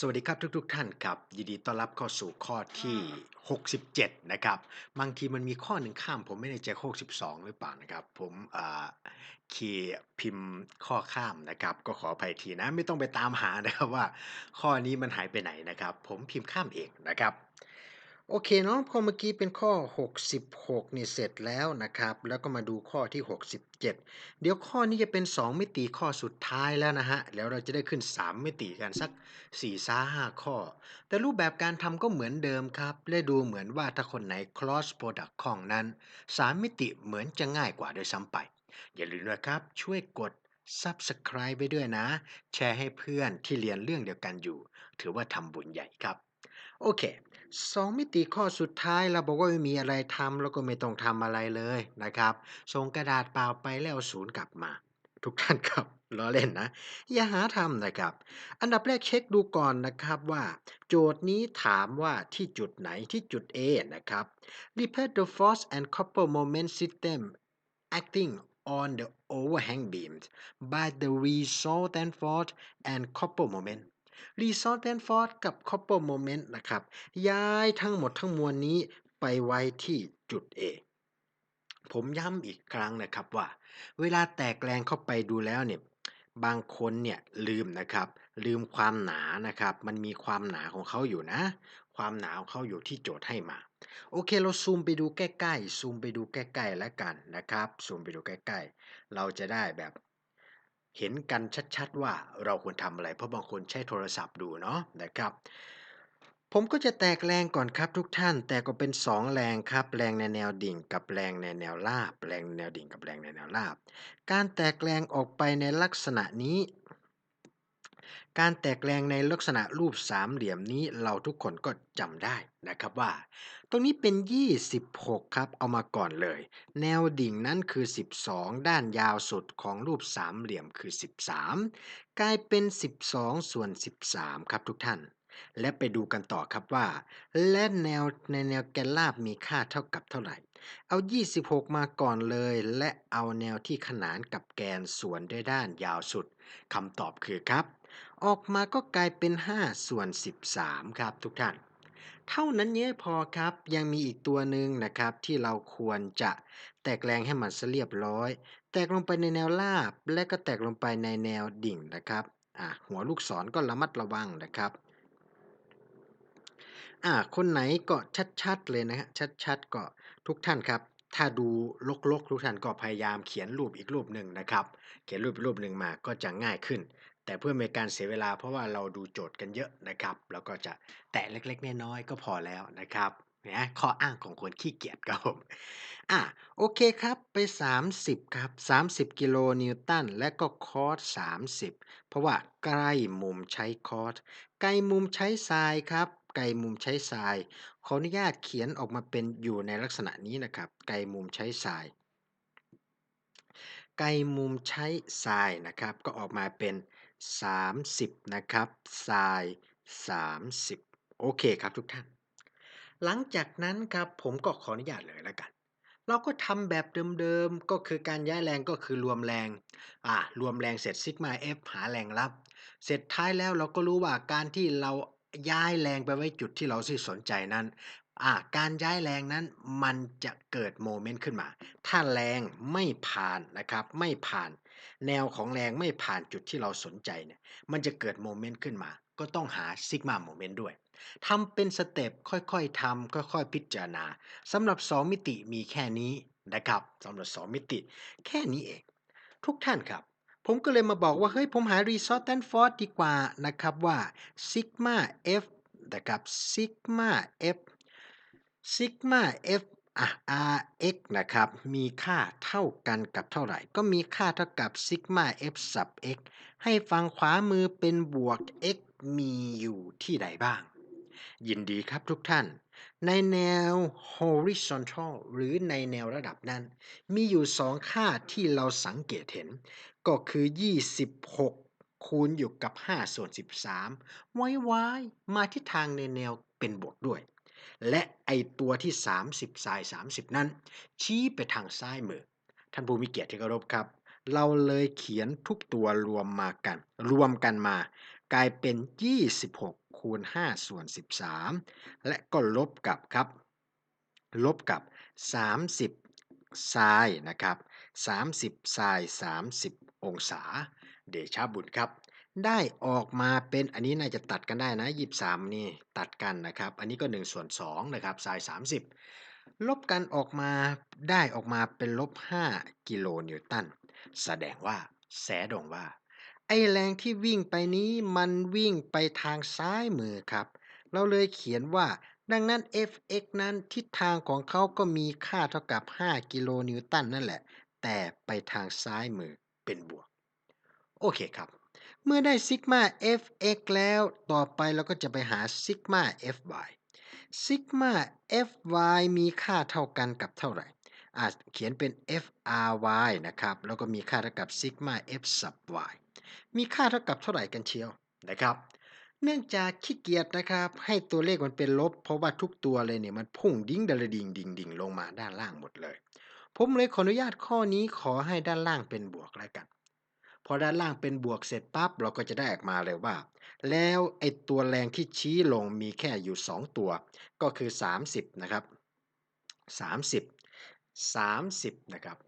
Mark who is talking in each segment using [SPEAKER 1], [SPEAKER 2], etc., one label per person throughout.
[SPEAKER 1] สวัสดีครับทุกๆท่านครับ ยินดีต้อนรับเข้าสู่ข้อที่ 67 นะครับ บางทีมันมีข้อหนึ่งข้าม ผมไม่แน่ใจข้อ12หรือเปล่านะครับ ผมอ่าคีย์พิมพ์ข้อข้ามนะครับ ก็ขออภัยทีนะ ไม่ต้องไปตามหานะครับว่า ข้อนี้มันหายไปไหนนะครับ ผมพิมพ์ข้ามเองนะครับ โอเคเนาะพอเมื่อกี้เป็นข้อ 66นี่เสร็จแล้วนะครับ แล้วก็มาดูข้อที่ 67 เดี๋ยวข้อนี้จะเป็น 2 มิติข้อสุดท้ายแล้วนะฮะ แล้วเราจะได้ขึ้น 3 มิติกันสัก4ซ้า5ข้อ แต่รูปแบบการทำก็เหมือนเดิมครับ และดูเหมือนว่าถ้าคนไหน cross product ของนั้น 3 มิติเหมือนจะง่ายกว่าโดยซ้ำไป อย่าลืมนะครับ ช่วยกด subscribe ไปด้วยนะ แชร์ให้เพื่อนที่เรียนเรื่องเดียวกันอยู่ ถือว่าทำบุญใหญ่ครับ โอเค สองมิติข้อสุดท้ายเราบอกว่าไม่มีอะไรทำแล้วก็ไม่ต้องทำอะไรเลยนะครับ ส่งกระดาษเปล่าไปแล้วศูนย์กลับมา ทุกท่านครับล้อเล่นนะ อย่าหาทำนะครับ อันดับแรกเช็คดูก่อนนะครับว่า โจทย์นี้ถามว่าที่จุดไหนที่จุด A นะครับ Repeat the force and couple moment system acting on the overhang beams by the resultant force and couple moment resultant force กับ couple moment นะครับ ย้ายทั้งหมดทั้งมวลนี้ไปไว้ที่จุด A ผมย้ำอีกครั้งนะครับว่า เวลาแตกแรงเข้าไปดูแล้วเนี่ยบางคนเนี่ยลืมนะครับ ลืมความหนานะครับ มันมีความหนาของเขาอยู่นะ ความหนาของเขาอยู่ที่โจทย์ให้มา โอเคเราซูมไปดูใกล้ๆซูมไปดูใกล้ๆแล้วกันนะครับ ซูมไปดูใกล้ๆ เราจะได้แบบ เห็นกันชัดๆว่าเราควรทำอะไร เพราะบางคนใช้โทรศัพท์ดูเนาะนะครับ ผมก็จะแตกแรงก่อนครับทุกท่าน แต่ก็เป็น2แรงครับ แรงในแนวดิ่งกับแรงในแนวราบ แรงแนวดิ่งกับแรงในแนวราบ การแตกแรงออกไปในลักษณะนี้ การแตกแรงในลักษณะรูปสามเหลี่ยมนี้เราทุกคนก็จำได้นะครับว่า ตรงนี้เป็น 26 ครับ เอามาก่อนเลย แนวดิ่งนั้นคือ 12 ด้านยาวสุดของรูปสามเหลี่ยมคือ 13 กลายเป็น 12 ส่วน 13 ครับทุกท่าน และไปดูกันต่อครับว่า และแนวในแนวแกนราบมีค่าเท่ากับเท่าไหร่ เอา 26 มาก่อนเลย และเอาแนวที่ขนานกับแกนส่วนด้วยด้านยาวสุดคำตอบคือครับ ออกมาก็กลายเป็น 5 ส่วน 13 ครับทุกท่าน เท่านั้นยังไม่พอครับ ยังมีอีกตัวหนึ่งนะครับ ที่เราควรจะแตกแรงให้มันเสเรียบร้อย แตกลงไปในแนวราบ และก็แตกลงไปในแนวดิ่งนะครับอะหัวลูกศรก็ระมัดระวังนะครับอ่าคนไหนก็ชัดๆเลยนะฮะชัดๆก็ทุกท่านครับ ถ้าดูลกๆ ทุกท่านก็พยายามเขียนรูปอีกรูปหนึ่งนะครับ เขียนรูปอีกรูปหนึ่งมาก็จะง่ายขึ้น แต่เพื่อไม่การเสียเวลาเพราะว่าเราดูโจทย์กันเยอะนะครับ แล้วก็จะแตะเล็กๆน้อยๆก็พอแล้วนะครับนะข้ออ้างของคนขี้เกียจครับผมอะโอเคครับไป 30 ครับ 30 กิโลนิวตันและก็คอส30 เพราะว่าใกล้มุมใช้คอสใกลมุมใช้ไซน์ครับไกลมุมใช้ไซน์ขออนุญาตเขียนออกมาเป็นอยู่ในลักษณะนี้นะครับ ไกลมุมใช้ไซน์ไกลมุมใช้ไซน์นะครับ ก็ออกมาเป็น 30 นะครับไซน์30 โอเคครับทุกท่าน หลังจากนั้นครับผมก็ขออนุญาตเลยแล้วกัน เราก็ทำแบบเดิมๆ ก็คือการย้ายแรงก็คือรวมแรง อ่ารวมแรงเสร็จซิกมา F หาแรงรับ เสร็จท้ายแล้วเราก็รู้ว่าการที่เราย้ายแรงไปไว้จุดที่เราที่สนใจนั้นอ่าการย้ายแรงนั้นมันจะเกิดโมเมนต์ขึ้นมา ถ้าแรงไม่ผ่านนะครับ ไม่ผ่าน แนวของแรงไม่ผ่านจุดที่เราสนใจเนี่ยมันจะเกิดโมเมนต์ขึ้นมา ก็ต้องหาซิกมาโมเมนต์ด้วยทำเป็นสเต็ปค่อยๆทำค่อยๆพิจารณาสำหรับ 2 มิติมีแค่นี้นะครับสำหรับ 2 มิติ แค่นี้เอง ทุกท่านครับ ผมก็เลยมาบอกว่า เฮ้ย ผมหา resultant force ดีกว่านะครับว่า sigma f นะครับ sigma f sigma f อะ rx นะครับ มีค่าเท่ากันกับเท่าไหร่ ก็มีค่าเท่ากับ sigma f sub x ให้ฝั่งขวามือเป็นบวก x มีอยู่ที่ใดบ้าง ยินดีครับทุกท่าน ในแนว horizontal หรือในแนวระดับนั้น มีอยู่2ค่าที่เราสังเกตเห็น ก็คือ 26 คูณอยู่กับ5ส่วน13 ไว้ไว้มาที่ทางในแนวเป็นบวกด้วย และไอตัวที่ 30สาย 30 นั้น ชี้ไปทางซ้ายมือ ท่านผู้มีเกียรติที่เคารพครับ เราเลยเขียนทุกตัวรวมมากัน รวมกันมา กลายเป็น 26 คูณ 5 ส่วน 13 และก็ลบกับครับ ลบกับ 30ไซน์นะครับ 30ไซน์30 องศา เดชาบุญครับ ได้ออกมาเป็นอันนี้น่าจะตัดกันได้นะ23 นี่ตัดกันนะครับ อันนี้ก็1ส่วน2นะครับไซน์30 ลบกันออกมาได้ออกมาเป็นลบ 5 กิโลนิวตัน แสดงว่า แสดงว่า ไอแรงที่วิ่งไปนี้มันวิ่งไปทางซ้ายมือครับ เราเลยเขียนว่า ดังนั้น Fx นั้นทิศทางของเขาก็มีค่าเท่ากับ 5 กิโลนิวตันนั่นแหละ แต่ไปทางซ้ายมือเป็นบวก โอเคครับ เมื่อได้ซิกมา Fx แล้วต่อไปเราก็จะไปหาซิกมา Fy ซิกมา Fy มีค่าเท่ากันกับเท่าไหร่อาจเขียนเป็น Fry นะครับ แล้วก็มีค่าเท่ากับซิกมา F sub y มีค่าเท่ากับเท่าไหร่กันเชียวนะครับ เนื่องจากขี้เกียจนะครับ ให้ตัวเลขมันเป็นลบ เพราะว่าทุกตัวเลยเนี่ยมันพุ่งดิ้งดะละดิ่งดิ่งดิ่งลงมาด้านล่างหมดเลย ผมเลยขออนุญาตข้อนี้ขอให้ด้านล่างเป็นบวกแล้วกัน พอด้านล่างเป็นบวกเสร็จปั๊บเราก็จะได้ออกมาเลยว่า แล้วไอ้ตัวแรงที่ชี้ลงมีแค่อยู่ 2 ตัว ก็คือ 30 นะครับ 30 30 นะครับ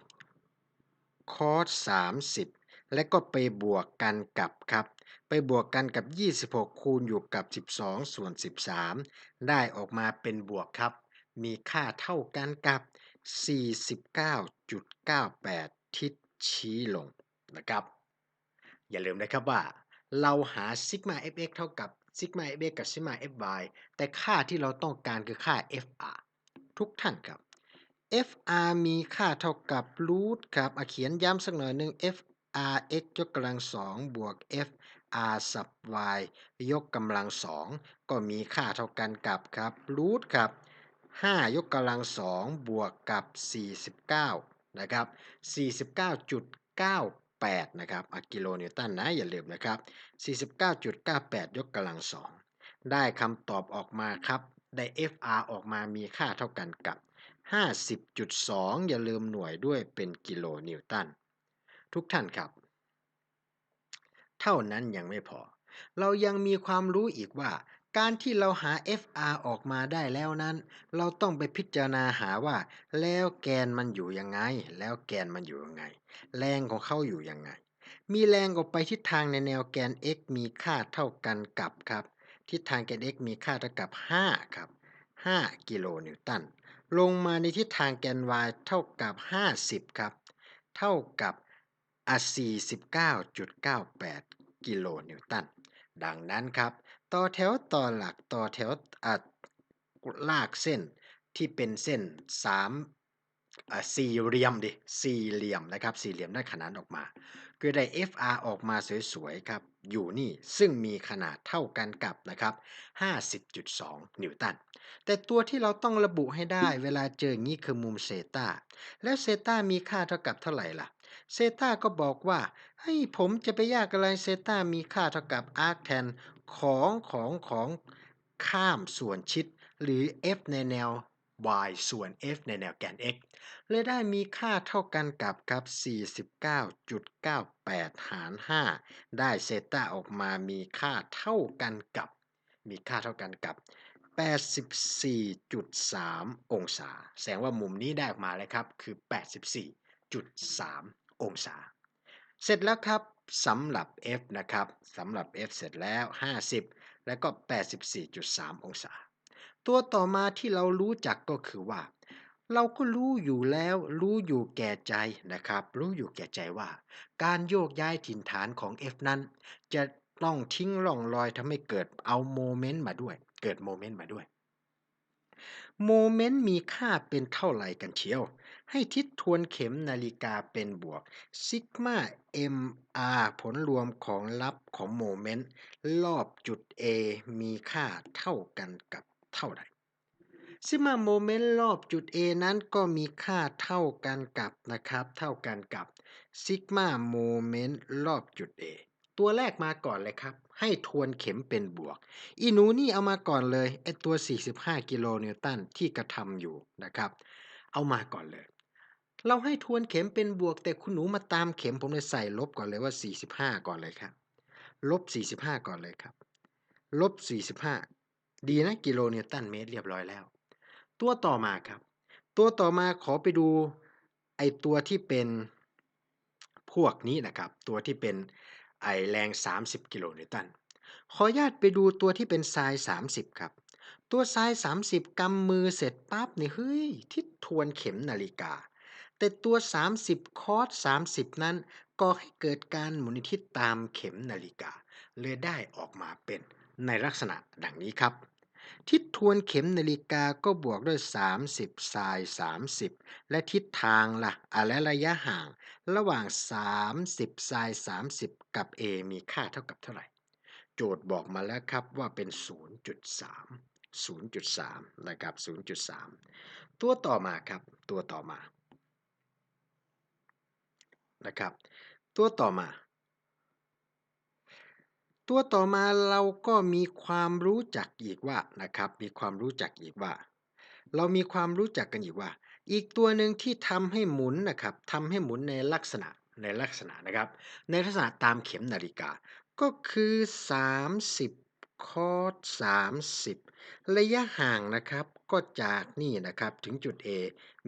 [SPEAKER 1] 30 คอส30 และก็ไปบวกกันกับครับ ไปบวกกันกับ 26 คูณอยู่กับ 12 ส่วน 13 ได้ออกมาเป็นบวกครับ มีค่าเท่ากันกับ 49.98 ทิศ ชี้ลงนะครับ อย่าลืมนะครับว่า เราหาซิกมา fx เท่ากับซิกมา fx กับซิกมา fy แต่ค่าที่เราต้องการคือค่า fr ทุกท่านครับ fr มีค่าเท่ากับรูทครับเขียนย้ำสักหน่อยหนึ่ง fr x ยกกำลังสองบวก fr sub y ยกกำลังสองก็มีค่าเท่ากันกับครับรูทครับ5 ยกกำลังสองบวกกับ 49 นะครับ49.98 นะครับกิโลนิวตันนะอย่าลืมนะครับ 49.98 ยกกำลังสองได้คำตอบออกมาครับ ได้ FR ออกมามีค่าเท่ากันกับ 50.2 อย่าลืมหน่วยด้วยเป็นกิโลนิวตัน ทุกท่านครับ เท่านั้นยังไม่พอ เรายังมีความรู้อีกว่า การที่เราหา FR ออกมาได้แล้วนั้น เราต้องไปพิจารณาหาว่า แล้วแกนมันอยู่ยังไง แล้วแกนมันอยู่ยังไง แรงของเขาอยู่ยังไง มีแรงออกไปทิศทางในแนวแกน x มีค่าเท่ากันกับครับ ทิศทางแกน x มีค่าเท่ากับ 5 ครับ 5 กิโลนิวตัน ลงมาในทิศทางแกน y เท่ากับ 50 ครับ เท่ากับอะ49.98 กิโลนิวตัน ดังนั้นครับ ต่อแถวต่อหลักต่อแถวอะลากเส้นที่เป็นเส้น3อะสี่เหลี่ยมดิสี่เหลี่ยมนะครับสี่เหลี่ยมได้ขนานออกมาคือได้ FR ออกมาสวยๆครับอยู่นี่ซึ่งมีขนาดเท่ากันกับนะครับ50.2 นิวตัน แต่ตัวที่เราต้องระบุให้ได้เวลาเจออย่างนี้คือมุมเซตาแล้วเซตามีค่าเท่ากับเท่าไหร่ล่ะเซตาก็บอกว่าเฮ้ยผมจะไปยากอะไรเซตามีค่าเท่ากับอาร์คแทน ของของของข้ามส่วนชิด หรือ f ในแนว y ส่วน f ในแนวแกน x เลยได้มีค่าเท่ากันกับครับ 49.98 หาร 5 ได้เซต้าออกมามีค่าเท่ากันกับ มีค่าเท่ากันกับ 84.3 องศา แสดงว่ามุมนี้ได้ออกมาแล้วครับ คือ 84.3 องศา เสร็จแล้วครับ สำหรับ f นะครับสำหรับ f เสร็จแล้ว 50 แล้วก็ 84.3 องศา ตัวต่อมาที่เรารู้จักก็คือว่า เราก็รู้อยู่แล้วรู้อยู่แก่ใจนะครับ รู้อยู่แก่ใจว่า การโยกย้ายถิ่นฐานของ f นั้น จะต้องทิ้งร่องรอยทำให้เกิดเอาโมเมนต์มาด้วย เกิดโมเมนต์มาด้วยโมเมนต์มีค่าเป็นเท่าไหร่กันเชียว ให้ทิศทวนเข็มนาฬิกาเป็นบวกซิกมา mr ผลรวมของลับของโมเมนต์ รอบจุด A มีค่าเท่ากันกับเท่าไหร่ซิกมาโมเมนต์รอบจุด A นั้นก็มีค่าเท่ากันกับนะครับเท่ากันกับซิกมาโมเมนต์รอบจุด A ตัวแรกมาก่อนเลยครับ ให้ทวนเข็มเป็นบวก อีหนูนี่เอามาก่อนเลยไอตัว 45 กิโลนิวตันที่กระทำอยู่นะครับ เอามาก่อนเลย เราให้ทวนเข็มเป็นบวก แต่คุณหนูมาตามเข็มผมเลยใส่ลบก่อนเลยว่า 45 ก่อนเลยครับลบ 45 ก่อนเลยครับลบ 45 ดีนะกิโลนิวตันเมตรเรียบร้อยแล้ว ตัวต่อมาครับ ตัวต่อมาขอไปดูไอตัวที่เป็นพวกนี้นะครับ ตัวที่เป็นไอแรง 30 กิโลนิวตัน ขออนุญาตไปดูตัวที่เป็นทราย 30 ครับ ตัวทราย 30 กำมือเสร็จปั๊บนี่เฮ้ยทิศทวนเข็มนาฬิกา แต่ตัว 30 คอส30 นั้นก่อให้เกิดการหมุนทิศตามเข็มนาฬิกา เลยได้ออกมาเป็นในลักษณะดังนี้ครับ ทิศทวนเข็มนาฬิกาก็บวกด้วย 30ไซน์30 และทิศทางล่ะอะและระยะห่าง ระหว่าง 30ไซน์30 กับ a มีค่าเท่ากับเท่าไหร่ โจทย์บอกมาแล้วครับว่าเป็น 0.3 0.3 นะครับ 0.3 ตัวต่อมาครับ ตัวต่อมา นะครับ ตัวต่อมา ตัวต่อมาเราก็มีความรู้จักอีกว่านะครับ มีความรู้จักอีกว่า เรามีความรู้จักกันอีกว่า อีกตัวหนึ่งที่ทำให้หมุนนะครับทำให้หมุนในลักษณะในลักษณะนะครับ ในลักษณะตามเข็มนาฬิกา ก็คือ 30 คอส30 ระยะห่างนะครับ ก็จากนี่นะครับถึงจุด A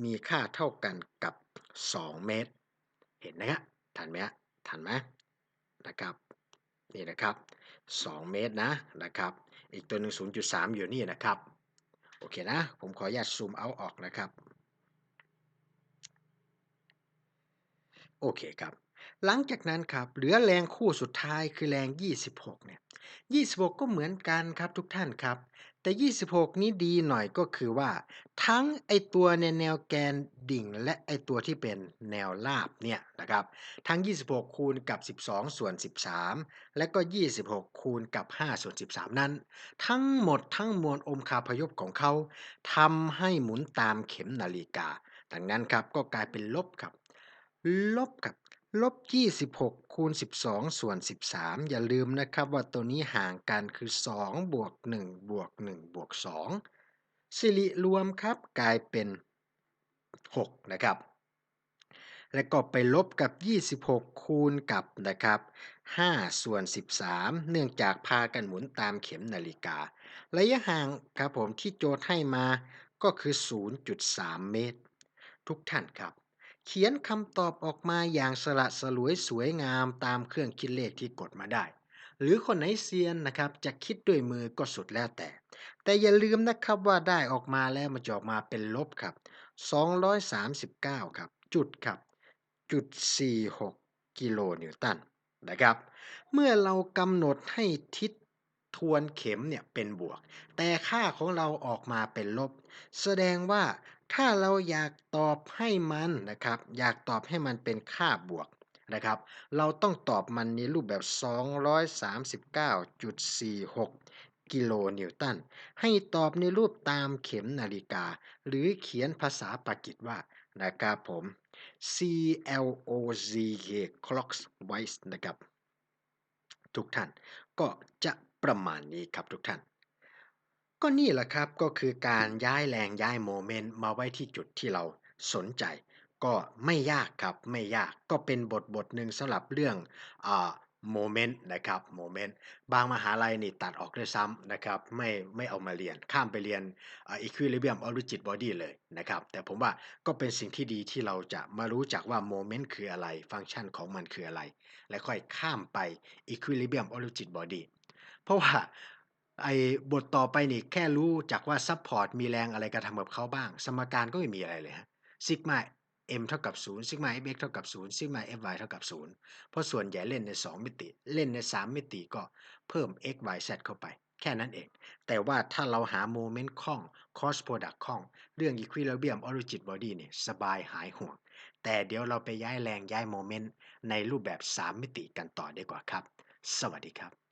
[SPEAKER 1] มีค่าเท่ากันกับ 2 เมตร เห็นไหมฮะทันไหมฮะทันไหมนะครับนี่นะครับ 2 เมตรนะนะครับ อีกตัวหนึ่ง0.3 อยู่นี่นะครับ โอเคนะ ผมขออนุญาตซูมเอาออกนะครับ โอเคครับ หลังจากนั้นครับ เหลือแรงคู่สุดท้ายคือแรง 26 เนี่ย 26 ก็เหมือนกันครับทุกท่านครับ แต่ 26 นี้ดีหน่อยก็คือว่า ทั้งไอตัวในแนวแกนดิ่ง และไอตัวที่เป็นแนวราบเนี่ยนะครับ ทั้ง 26 คูณกับ 12 ส่วน 13 และก็ 26 คูณกับ 5 ส่วน 13 นั้น ทั้งหมดทั้งมวลองคาพยพของเขาทำให้หมุนตามเข็มนาฬิกา ดังนั้นครับก็กลายเป็นลบครับ ลบกับ ลบ 26 คูณ 12 ส่วน 13 อย่าลืมนะครับว่าตัวนี้ห่างกันคือ 2 บวก 1 บวก 1 บวก 2 สิริรวมครับกลายเป็น 6 นะครับ และก็ไปลบกับ 26 คูณกับนะครับ 5 ส่วน 13 เนื่องจากพากันหมุนตามเข็มนาฬิกา ระยะห่างครับผมที่โจทย์ให้มาก็คือ 0.3 เมตร ทุกท่านครับ เขียนคำตอบออกมาอย่างสละสลวยสวยงามตามเครื่องคิดเลขที่กดมาได้ หรือคนไหนเซียนนะครับจะคิดด้วยมือก็สุดแล้วแต่ แต่อย่าลืมนะครับว่าได้ออกมาแล้วมันจะออกมาเป็นลบครับ 239 ครับ จุดครับ จุด 46 กิโลนิวตันนะครับ เมื่อเรากำหนดให้ทิศทวนเข็มเนี่ยเป็นบวก แต่ค่าของเราออกมาเป็นลบ แสดงว่า ถ้าเราอยากตอบให้มันนะครับ อยากตอบให้มันเป็นค่าบวกนะครับ เราต้องตอบมันในรูปแบบ 239.46 กิโลนิวตัน ให้ตอบในรูปตามเข็มนาฬิกา หรือเขียนภาษาปากีสว่านะครับผม C L O Z K clockwise นะครับ ทุกท่านก็จะประมาณนี้ครับทุกท่าน ก็นี่แหละครับก็คือการย้ายแรงย้ายโมเมนต์มาไว้ที่จุดที่เราสนใจ ก็ไม่ยากครับไม่ยากก็เป็นบทบทหนึ่งสำหรับเรื่องโมเมนต์นะครับโมเมนต์บางมหาลัยนี่ตัดออกด้วยซ้ำนะครับไม่ไม่เอามาเรียนข้ามไปเรียนอีควิลิเบียมออริจิตบอดี้เลยนะครับแต่ผมว่าก็เป็นสิ่งที่ดีที่เราจะมารู้จักว่าโมเมนต์คืออะไรฟังก์ชันของมันคืออะไร และค่อยข้ามไปอีควิลิเบียมออริจิตบอดี้เพราะว่า ไอ้บทต่อไปนี่แค่รู้จักว่าซัพพอร์ตมีแรงอะไรกระทำกับเขาบ้าง สมการก็ไม่มีอะไรเลยฮะซิกมา m เท่ากับ0ซิกมา fx เท่ากับ0ซิกมา fy เท่ากับ0เพราะส่วนใหญ่เล่นใน 2 มิติ เล่นใน 3 มิติก็เพิ่ม x y z เข้าไป แค่นั้นเอง แต่ว่าถ้าเราหาโมเมนต์คล่อง cross product คล่อง เรื่อง equilibrium origin body เนี่ยสบายหายห่วง แต่เดี๋ยวเราไปย้ายแรงย้ายโมเมนต์ในรูปแบบ 3 มิติกันต่อดีกว่าครับ สวัสดีครับ